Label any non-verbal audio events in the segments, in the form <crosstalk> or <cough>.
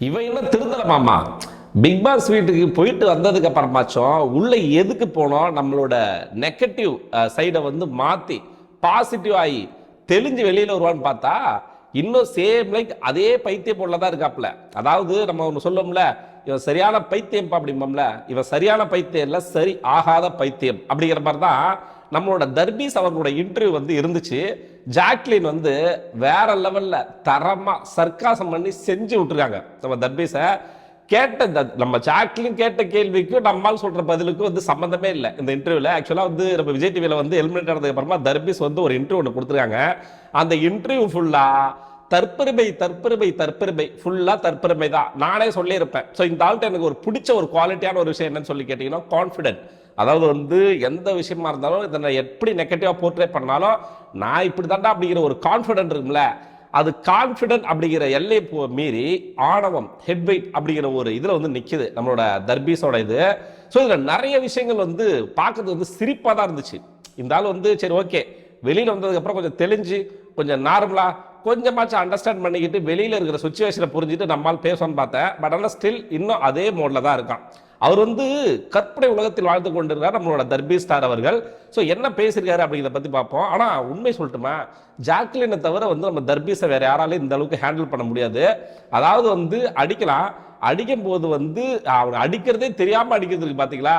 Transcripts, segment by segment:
இவன் என்ன திருந்தலமாமா big pass வீட்டுக்கு போயிட்டு வந்ததுக்கு அப்புறமாச்சும் உள்ளே எதுக்கு போனோம்? நம்மளோட நெகட்டிவ் சைடை வந்து மாற்றி பாசிட்டிவ் ஆகி தெளிஞ்சு வெளியில் வருவான்னு பார்த்தா இன்னும் சேம் லைக் அதே பைத்திய பொருள தான் இருக்காப்ல அதாவது நம்ம ஒன்று சொல்லோம்ல இவன் சரியான பைத்தியம் அப்படிம்போம்ல இவன் சரியான பைத்தியம் இல்லை சரி ஆகாத பைத்தியம் அப்படிங்கிற மாதிரி தான் நம்மளோட தர்பீஸ் அவர்களோட இன்டர்வியூ வந்து இருந்துச்சு. ஜாக்லின் வந்து வேற லெவல்ல தரமா சர்க்காசம் பண்ணி செஞ்சு விட்டுருக்காங்க. நம்ம தர்பீஸை கேட்ட நம்ம ஜாக்லின் கேட்ட கேள்விக்கும் நம்மால் சொல்ற பதிலுக்கும் வந்து சம்மந்தமே இல்லை. இந்த இன்டர்வியூல ஆக்சுவலா வந்து நம்ம விஜய் டிவியில வந்து எலிமினேட் ஆனதுக்கு அப்புறமா தர்பீஸ் வந்து ஒரு இன்டர்வியூ ஒன்று கொடுத்துருக்காங்க. அந்த இன்டர்வியூ ஃபுல்லா தற்பெருமை தற்பெருமை தற்பெருமை ஃபுல்லா தற்பெருமை தான் நானே சொல்லியிருப்பேன். ஸோ இந்த ஆள்கிட்ட எனக்கு ஒரு பிடிச்ச ஒரு குவாலிட்டியான ஒரு விஷயம் என்னன்னு சொல்லி கேட்டீங்கன்னா கான்ஃபிடென்ட் அதாவது வந்து எந்த விஷயமா இருந்தாலும் இதை நான் எப்படி நெகட்டிவாக போர்ட்ரேட் பண்ணாலும் நான் இப்படி தாண்டா அப்படிங்கிற ஒரு கான்ஃபிடென்ட் இருக்கும்ல. அது கான்ஃபிடென்ட் அப்படிங்கிற எல்லை போ மீறி ஆணவம் ஹெட் வெயிட் அப்படிங்கிற ஒரு இதில் வந்து நிற்கிது நம்மளோட தர்பீஸோட இது. ஸோ இதில் நிறைய விஷயங்கள் வந்து பார்க்கறது வந்து சிரிப்பாக தான் இருந்துச்சு. இந்த ஆள் வந்து சரி ஓகே வெளியில் வந்ததுக்கப்புறம் கொஞ்சம் தெளிஞ்சு கொஞ்சம் நார்மலாக கொஞ்சமாச்சும் அண்டர்ஸ்டாண்ட் பண்ணிக்கிட்டு வெளியில் இருக்கிற சுச்சுவேஷனை புரிஞ்சுட்டு நம்மால் பேசணும்னு பார்த்தேன். பட் ஆனால் ஸ்டில் இன்னும் அதே மோடில் தான் இருக்கான். அவர் வந்து கற்பனை உலகத்தில் வாழ்ந்து கொண்டிருக்கார் நம்மளோட தர்பி ஸ்டார் அவர்கள். ஸோ என்ன பேசியிருக்காரு அப்படிங்கிறத பற்றி பார்ப்போம். ஆனால் உண்மை சொல்லட்டுமா? ஜாக்லினை தவிர வந்து நம்ம தர்பீஸை வேறு யாராலையும் இந்த அளவுக்கு ஹேண்டில் பண்ண முடியாது. அதாவது வந்து அடிக்கலாம். அடிக்கும் போது வந்து அவர் அடிக்கிறதே தெரியாமல் அடிக்கிறதுக்கு பார்த்தீங்களா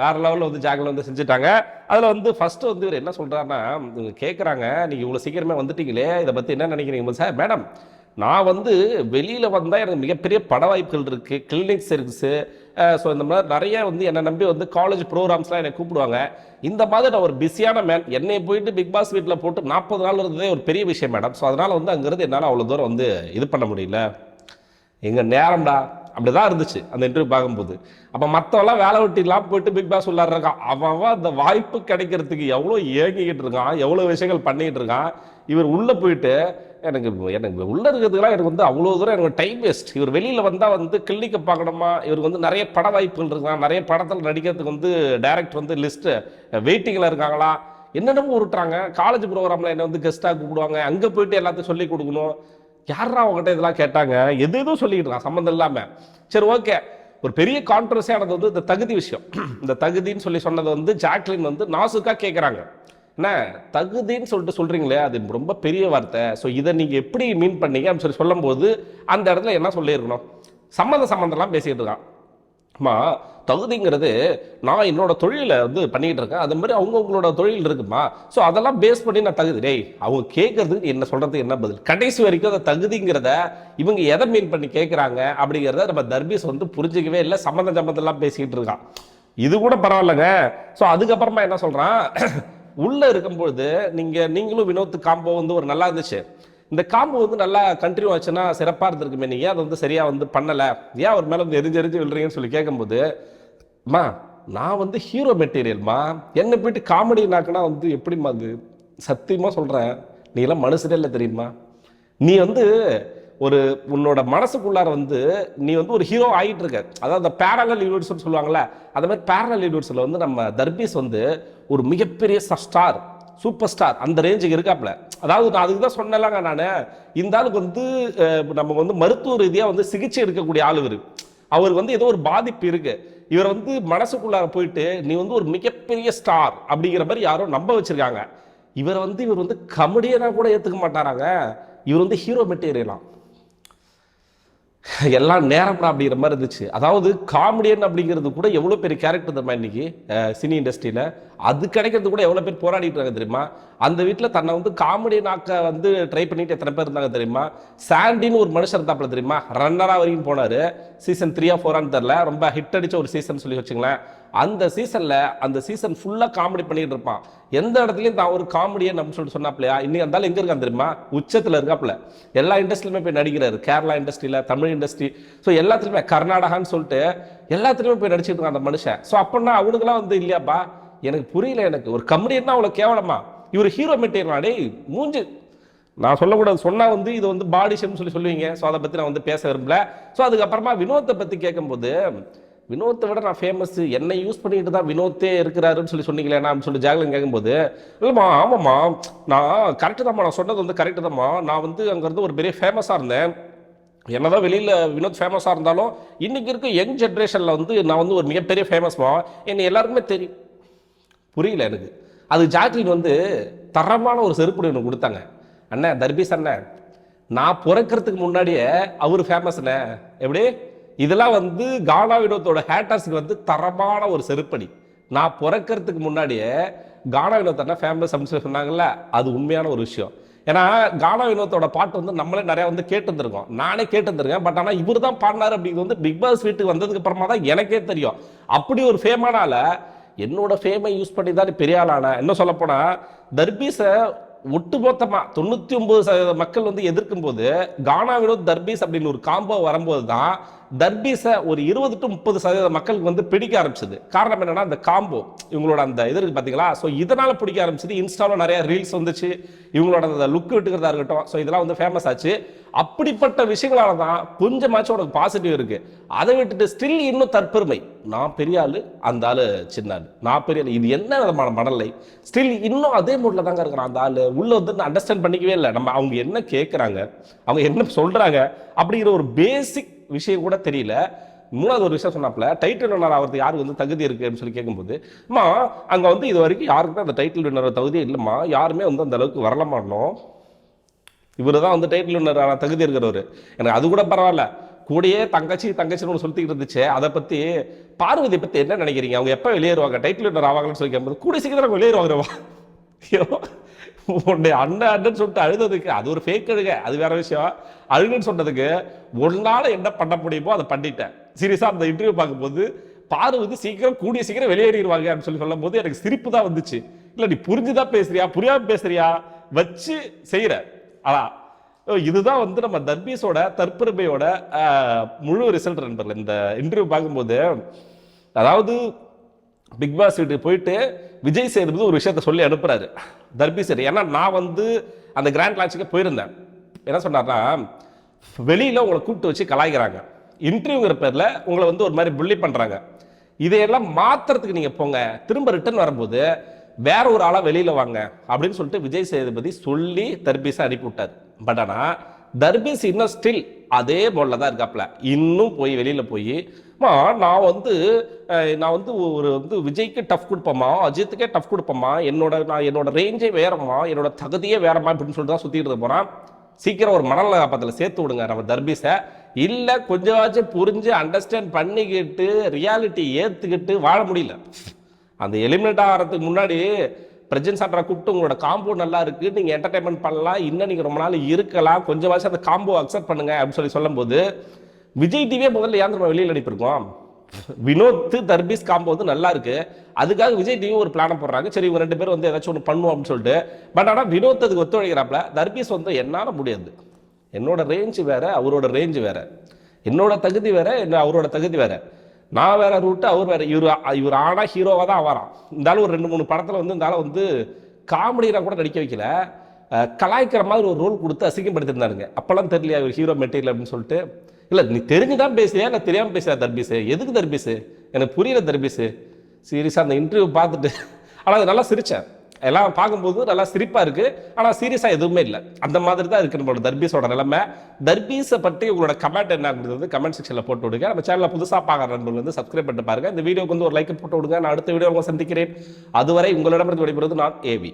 வேறு லெவலில் வந்து ஜாக்கில் வந்து செஞ்சுட்டாங்க. அதில் வந்து ஃபஸ்ட்டு வந்து இவர் என்ன சொல்கிறாருன்னா இவங்க கேட்குறாங்க நீங்கள் இவ்வளோ சீக்கிரமே வந்துட்டீங்களே இதை பற்றி என்ன நினைக்கிறீங்க சார்? மேடம் நான் வந்து வெளியில் வந்தால் எனக்கு மிகப்பெரிய பட வாய்ப்புகள் இருக்குது கிளினிக்ஸ் இருக்குது ஸோ இந்த மாதிரி நிறைய வந்து என்னை நம்பி வந்து காலேஜ் ப்ரோக்ராம்ஸ்லாம் என்னை கூப்பிடுவாங்க. இந்த மாதிரி நான் ஒரு பிஸியான மேன் என்னை போயிட்டு பிக் பாஸ் வீட்டில் போட்டு நாற்பது நாள் இருந்ததே ஒரு பெரிய விஷயம் மேடம் ஸோ அதனால் வந்து அங்கேருந்து என்னால் அவ்வளோ தூரம் வந்து இது பண்ண முடியல. எங்கள் நேரம்டா. அப்படி தான் இருந்துச்சு அந்த இன்டர்வியூ பார்க்கும்போது. அப்போ மற்றவெல்லாம் வேலை வெட்டிலாம் போயிட்டு பிக் பாஸ் உள்ளார அவன் அந்த வாய்ப்பு கிடைக்கிறதுக்கு எவ்வளோ ஏங்கிக்கிட்டு இருக்கான் எவ்வளோ விஷயங்கள் பண்ணிக்கிட்டு இருக்கான். இவர் உள்ளே போயிட்டு எனக்கு எனக்கு உள்ள இருக்கிறதுக்கெல்லாம் எனக்கு வந்து அவ்வளோ தூரம் எனக்கு டைம் வேஸ்ட் இவர் வெளியில் வந்தால் வந்து கிளினிக்கை பார்க்கணுமா? இவருக்கு வந்து நிறைய பட வாய்ப்புகள் இருக்கலாம். நிறைய படத்தில் நடிக்கிறதுக்கு வந்து டைரக்ட் வந்து லிஸ்ட்டு வெயிட்டிங்கில் இருக்காங்களா? என்னென்னமோ உருட்டுறாங்க. காலேஜ் ப்ரோக்ராமில் என்ன வந்து கெஸ்ட்டாக கூப்பிடுவாங்க. அங்கே போயிட்டு எல்லாத்தையும் சொல்லி கொடுக்கணும். யாரா அவங்ககிட்ட இதெல்லாம் கேட்டாங்க? எது எதுவும் சொல்லிக்கிட்டு இருக்கான். சம்மந்தம் இல்லாமல் சரி ஓகே ஒரு பெரிய கான்ட்ரவர்சியானது வந்து இந்த தகுதி விஷயம். <clears throat> இந்த தகுதின்னு சொல்லி சொன்னது வந்து ஜாக்லின் வந்து நாசுக்காக கேட்குறாங்க என்ன? தகுதின்னு சொல்லிட்டு சொல்கிறீங்களே அது ரொம்ப பெரிய வார்த்தை. ஸோ இதை நீங்கள் எப்படி மீன் பண்ணீங்க அப்படின்னு சொல்லி சொல்லும்போது அந்த இடத்துல என்ன சொல்லியிருக்கணும்? சம்மந்த சம்மந்தம்லாம் பேசிக்கிட்டு இருக்கான். அம்மா தகுதிங்கிறது நான் என்னோட தொழிலை வந்து பண்ணிக்கிட்டு இருக்கேன். அது மாதிரி அவங்கவுங்களோட தொழில் இருக்குமா? ஸோ அதெல்லாம் பேஸ் பண்ணி நான் தகுதி. டேய் அவங்க கேட்கறதுக்கு என்ன சொல்கிறது என்ன பதில்? கடைசி வரைக்கும் அந்த தகுதிங்கிறத இவங்க எதை மீன் பண்ணி கேட்குறாங்க அப்படிங்கிறத நம்ம தர்பீஸ் வந்து புரிஞ்சிக்கவே இல்லை. சம்மந்த சம்மந்தம்லாம் பேசிக்கிட்டு இருக்கான். இது கூட பரவாயில்லைங்க. ஸோ அதுக்கப்புறமா என்ன சொல்கிறான் உள்ளே இருக்கும்பொழுது நீங்கள் நீங்களும் வினோத் காம்போ வந்து ஒரு நல்லா இருந்துச்சு. இந்த காம்போ வந்து நல்லா கண்டினியூ ஆச்சுன்னா சிறப்பாக இருந்திருக்குமே நீங்கள் அதை வந்து சரியாக வந்து பண்ணலை. ஏன் அவர் மேலே வந்து எரிஞ்சு எரிஞ்சு விழுறீங்கன்னு சொல்லி கேட்கும்போது மா நான் வந்து ஹீரோ மெட்டீரியல்மா என்னை போயிட்டு காமெடி நாக்குனா வந்து எப்படிம்மா அது? சத்தியமாக சொல்கிறேன் நீ எல்லாம் மனுஷனே இல்லை தெரியுமா? நீ வந்து ஒரு உன்னோட மனசுக்குள்ளார வந்து நீ வந்து ஒரு ஹீரோ ஆகிட்டு இருக்க அதாவது அந்த பேரலல் யூனிவர்ஸ்னு சொல்லுவாங்கள்ல அந்த மாதிரி பேரலல் யூனிவர்ஸில் வந்து நம்ம தர்பீஸ் வந்து ஒரு மிகப்பெரிய ஸ்டார் சூப்பர் ஸ்டார் அந்த ரேஞ்சுக்கு இருக்காப்ல அதாவது நான் அதுக்கு தான் சொன்னலாங்க நான். இந்த ஆளுக்கு வந்து நம்ம வந்து மருத்துவ ரீதியாக வந்து சிகிச்சை எடுக்கக்கூடிய ஆள் இவர். அவருக்கு வந்து ஏதோ ஒரு பாதிப்பு இருக்கு. இவர் வந்து மனசுக்குள்ளார போயிட்டு நீ வந்து ஒரு மிகப்பெரிய ஸ்டார் அப்படிங்கிற மாதிரி யாரும் நம்ப வச்சிருக்காங்க. இவர் வந்து இவர் வந்து கமெடியனா கூட ஏற்றுக்க மாட்டாராங்க. இவர் வந்து ஹீரோ மெட்டீரியலாம் எல்லாம் நேரம்டா அப்படிங்கிற மாதிரி இருந்துச்சு. அதாவது காமெடியன் அப்படிங்கிறது கூட எவ்வளோ பெரிய கேரக்டர் தெரியுமா இன்னைக்கு? சினி இண்டஸ்ட்ரியில் அது கிடைக்கிறது கூட எவ்வளோ பேர் போராடிட்டு இருக்காங்க தெரியுமா? அந்த வீட்டில் தன்னை வந்து காமெடியன் ஆக்க வந்து ட்ரை பண்ணிட்டு எத்தனை பேர் இருந்தாங்க தெரியுமா? சாண்டின்னு ஒரு மனுஷன் இருந்தாப்புல தெரியுமா? ரன்னராக வரைக்கும் போனார். சீசன் த்ரீயா ஃபோரான்னு தெரில ரொம்ப ஹிட் அடித்த ஒரு சீசன் சொல்லி வச்சுங்களேன். அந்த சீசனில் அந்த சீசன் ஃபுல்லாக காமெடி பண்ணிட்டு இருப்பான். எந்த இடத்துலையும் தான் ஒரு காமெடியை நம்ம சொல்லிட்டு சொன்னாப்லையா இன்னைக்கு இருந்தாலும் எங்கே இருக்கான் தெரியுமா? உச்சத்தில் இருக்காப்புல. எல்லா இண்டஸ்ட்ரியிலுமே போய் நடிக்கிறாரு. கேரளா இண்டஸ்ட்ரியில் தமிழ் இண்டஸ்ட்ரி ஸோ எல்லாத்துலேயுமே கர்நாடகான்னு சொல்லிட்டு எல்லாத்துலேயுமே போய் நடிச்சிட்டு இருக்கான் அந்த மனுஷன். ஸோ அப்படின்னா அவனுக்குலாம் வந்து இல்லையாப்பா? எனக்கு புரியல எனக்கு. ஒரு கமெடியன்னா அவ்வளோ கேவலமா? இவர் ஹீரோ மெட்டீரியல் டேய் மூஞ்சு. நான் சொல்லக்கூடாது. சொன்னால் வந்து இது வந்து பாடி ஷேப்னு சொல்லி சொல்லுவீங்க. ஸோ அதை பற்றி நான் வந்து பேச விரும்பல. ஸோ அதுக்கப்புறமா வினோத்தை பற்றி கேட்கும்போது வினோத்தை விட நான் ஃபேமஸ் என்னை யூஸ் பண்ணிட்டு தான் வினோத்தே இருக்கிறாருன்னு சொல்லி சொன்னீங்களே நான் சொல்லி ஜாகலின் கேட்கும்போது இல்லைம்மா ஆமாம்மா நான் கரெக்டு தான்மா நான் சொன்னது வந்து கரெக்டு தான்மா நான் வந்து அங்கேருந்து ஒரு பெரிய ஃபேமஸாக இருந்தேன். என்னதான் வெளியில் வினோத் ஃபேமஸாக இருந்தாலும் இன்றைக்கி இருக்க யங் ஜென்ரேஷனில் வந்து நான் வந்து ஒரு மிகப்பெரிய ஃபேமஸ்மா என்னை எல்லாருக்குமே தெரியும். புரியல எனக்கு. அது ஜாக்லின் வந்து தரமான ஒரு செருப்பு எனக்கு கொடுத்தாங்க. அண்ணன் தர்பீஸ் அண்ணன் நான் பிறக்கிறதுக்கு முன்னாடியே அவர் ஃபேமஸ்ண்ணே எப்படி? இதெல்லாம் வந்து கானா வினோத்தோட ஹேட்டர்ஸுக்கு வந்து தரமான ஒரு செருப்படி. நான் பிறக்கிறதுக்கு முன்னாடியே கானா வினோத் ஃபேமஸ் அப்படின்னு சொன்னாங்கல்ல அது உண்மையான ஒரு விஷயம். ஏன்னா கானா வினோத்தோட பாட்டு வந்து நம்மளே நிறையா வந்து கேட்டுருந்துருக்கோம். நானே கேட்டுருந்துருக்கேன் பட் ஆனால் இவர் தான் பாடினார் அப்படிங்கிறது வந்து பிக் பாஸ் வீட்டுக்கு வந்ததுக்கு அப்புறமா தான் எனக்கே தெரியும். அப்படி ஒரு ஃபேமானால என்னோட ஃபேமை யூஸ் பண்ணி தான் பெரிய ஆளான. என்ன சொல்ல போனா தர்பீஸை ஒட்டுமொத்தமாக தொண்ணூற்றி ஒம்பது சதவீத மக்கள் வந்து எதிர்க்கும் போது கானா வினோத் தர்பீஸ் அப்படின்னு ஒரு காம்போ வரும்போது தான் தர்பீஸை ஒரு இருபது டு முப்பது சதவீத மக்களுக்கு வந்து பிடிக்க ஆரம்பிச்சது. காரணம் என்னன்னா அந்த காம்போ இவங்களோட அந்த இது இருக்கு ஸோ இதனால் பிடிக்க ஆரம்பிச்சது இன்ஸ்டாவில் நிறைய ரீல்ஸ் வந்துச்சு. இவங்களோட அந்த லுக் விட்டுக்கிறதா இருக்கட்டும் ஸோ இதெல்லாம் வந்து ஃபேமஸ் ஆச்சு. அப்படிப்பட்ட விஷயங்களால தான் கொஞ்சமாச்சும் உனக்கு பாசிட்டிவ் இருக்கு. அதை விட்டுட்டு ஸ்டில் இன்னும் தற்பெருமை. நான் பெரிய ஆளு அந்த ஆளு சின்ன ஆளு. நான் பெரிய ஆளு. இது என்ன விதமான மனநிலை? ஸ்டில் இன்னும் அதே மூடில் தாங்க இருக்கிறான். அந்த ஆளு உள்ள வந்து அண்டர்ஸ்டாண்ட் பண்ணிக்கவே இல்லை. நம்ம அவங்க என்ன கேட்குறாங்க அவங்க என்ன சொல்றாங்க அப்படிங்கிற ஒரு பேசிக் விஷயம் கூட தெரியல. மூணாவது ஒரு விஷயம் சொன்னாப்ல டைட்டில் வின்னர் ஆகிறது யாருக்கு வந்து தகுதி இருக்கு அப்படின்னு சொல்லி கேட்கும்போது அம்மா அங்கே வந்து இது வரைக்கும் யாருக்குமே அந்த டைட்டில் வின்னர் தகுதி இல்லைம்மா. யாருமே வந்து அந்த அளவுக்கு வரல மாட்டோம் இவர் தான் வந்து டைட்டில் வின்னர் தகுதி இருக்கிறவர். எனக்கு அது கூட பரவாயில்ல. கூடயே தங்கச்சி தங்கச்சின்னு ஒன்று சொல்லிட்டு இருந்துச்சு. அதை பற்றி பார்வதி பற்றி என்ன நினைக்கிறீங்க? அவங்க எப்போ வெளியேறுவாங்க? டைட்டில் வின்னர் ஆவாங்கன்னு சொல்லி கேட்கும்போது கூட சீக்கிரம் வெளியேறுவாங்க ஐயோ. உன்னை அண்ணன் அண்ணன் சொல்லிட்டு அழுததுக்கு அது ஒரு ஃபேக் அழுக அது வேற விஷயம். அழுகுன்னு சொன்னதுக்கு உன்னால என்ன பண்ண முடியுமோ அதை பண்ணிட்டேன். சீரியஸா அந்த இன்டர்வியூ பார்க்கும்போது பார்வதி சீக்கிரம் கூடிய சீக்கிரம் வெளியேறிடுவாங்க. அப்படின்னு சொல்லி சொல்லும் போது எனக்கு சிரிப்பு தான் வந்துச்சு. இல்லை நீ புரிஞ்சுதான் பேசுறியா? புரியாம பேசுறியா? வச்சு செய்யற ஆனா இதுதான் வந்து நம்ம தர்பீஸோட தற்பெருமையோட முழு ரிசல்ட் நண்பர்கள். இந்த இன்டர்வியூ பார்க்கும்போது அதாவது பிக் பாஸ் வீட்டுக்கு போயிட்டு விஜய் சேதுபதி ஒரு விஷயத்த சொல்லி அனுப்புறாரு. தர்பீஸ் ஏன்னா நான் வந்து அந்த கிராண்ட் லான்ச்சுக்கு போயிருந்தேன். என்ன சொன்னார்னா வெளியில் உங்களை கூப்பிட்டு வச்சு கலாய்க்கிறாங்க. இன்டர்வியூங்கிற பேரில் உங்களை வந்து ஒரு மாதிரி புள்ளி பண்ணுறாங்க இதையெல்லாம் மாத்துறதுக்கு நீங்கள் போங்க. திரும்ப ரிட்டர்ன் வரும்போது வேற ஒரு ஆளாக வெளியில் வாங்க அப்படின்னு சொல்லிட்டு விஜய் சேதுபதி சொல்லி தர்பீஸை அனுப்பி விட்டார். பட் ஆனால் தர்பீஸ் இன்னும் ஸ்டில் அதே போல தான் இருக்காப்ல. இன்னும் போய் வெளியில் போய் "அம்மா, நான் வந்து நான் வந்து ஒரு வந்து விஜய்க்கு டஃப் கொடுப்பேம்மா அஜித்துக்கே டஃப் கொடுப்பேம்மா என்னோட நான் என்னோட ரேஞ்சே வேறம்மா என்னோட தகுதியே வேறம்மா அப்படின்னு சொல்லிட்டு தான் சுற்றிட்டு போகிறான் சீக்கிரம் ஒரு மணல் காப்பத்தில் சேர்த்து விடுங்க நம்ம தர்பீஸை இல்லை கொஞ்சமாச்சும் புரிஞ்சு அண்டர்ஸ்டாண்ட் பண்ணிக்கிட்டு ரியாலிட்டி ஏற்றுக்கிட்டு வாழ முடியல. அந்த எலிமினேட் ஆகிறதுக்கு முன்னாடி பிரஜன் சாட்ரா கூப்பிட்டு உங்களோட காம்போ நல்லா இருக்கு நீங்க என்டர்டைன்மெண்ட் பண்ணலாம் இன்னும் நீங்க ரொம்ப நாள் இருக்கலாம் கொஞ்சமாச்சும் அந்த காம்போ அக்செப்ட் பண்ணுங்க அப்படின்னு சொல்லி சொல்லும்போது விஜய் டிவியே முதல்ல ஏன் நம்ம வெளியில் அனுப்பியிருக்கோம் வினோத் தர்பீஸ் காம்போ வந்து நல்லா இருக்கு. அதுக்காக விஜய் டிவி ஒரு பிளான போடுறாங்க. சரி இவங்க ரெண்டு பேரும் வந்து ஏதாச்சும் ஒன்று பண்ணுவோம் அப்படின்னு சொல்லிட்டு. பட் ஆனால் வினோத் அதுக்கு ஒத்துழைக்கிறாப்ல தர்பீஸ் வந்து என்னால் முடியாது. என்னோட ரேஞ்சு வேற அவரோட ரேஞ்சு வேற. என்னோட தகுதி வேற என்ன அவரோட தகுதி வேற. நான் வேற ரூட்டு அவர் வேற. இவர் இவர் ஆனா ஹீரோவாக தான் ஆவாராம். இருந்தாலும் ஒரு ரெண்டு மூணு படத்தில் வந்து இருந்தாலும் வந்து காமெடியெலாம் கூட நடிக்க வைக்கல. கலாய்க்கிற மாதிரி ஒரு ரோல் கொடுத்து அசிங்கப்படுத்திருந்தாருங்க அப்போல்லாம் தெரியலையா இவர் ஹீரோ மெட்டீரியல் அப்படின்னு சொல்லிட்டு. இல்லை நீ தெரிஞ்சு தான் பேசுறியா? நான் தெரியாமல் பேசுகிறேன் தர்பீஸு எதுக்கு தர்பீஸு எனக்கு புரியல தர்பீஸு சீரியஸாக அந்த இன்டர்வியூ பார்த்துட்டு ஆனால் அது நல்லா சிரித்தேன் எல்லாம் பார்க்கும்போது நல்லா சிரிப்பாக இருக்குது ஆனால் சீரியஸாக எதுவுமே இல்லை. அந்த மாதிரி தான் இருக்குது நம்மளோட தர்பீஸோட நிலைமை. தர்பீஸை பற்றி உங்களோட கமெண்ட் என்ன அப்படின்றது கமெண்ட் செக்ஷனில் போட்டு விடுங்க. நம்ம சேனலில் புதுசாக பார்க்குற நண்பர்கள் வந்து சப்ஸ்கிரைப் பண்ணிட்டு பாருங்கள் இந்த வீடியோக்கு வந்து ஒரு லைக் போட்டு விடுங்க. நான் அடுத்த வீடியோ உங்களை சந்திக்கிறேன். அதுவரை உங்களிடமிருந்து விடைபெறுவது நான் ஏவி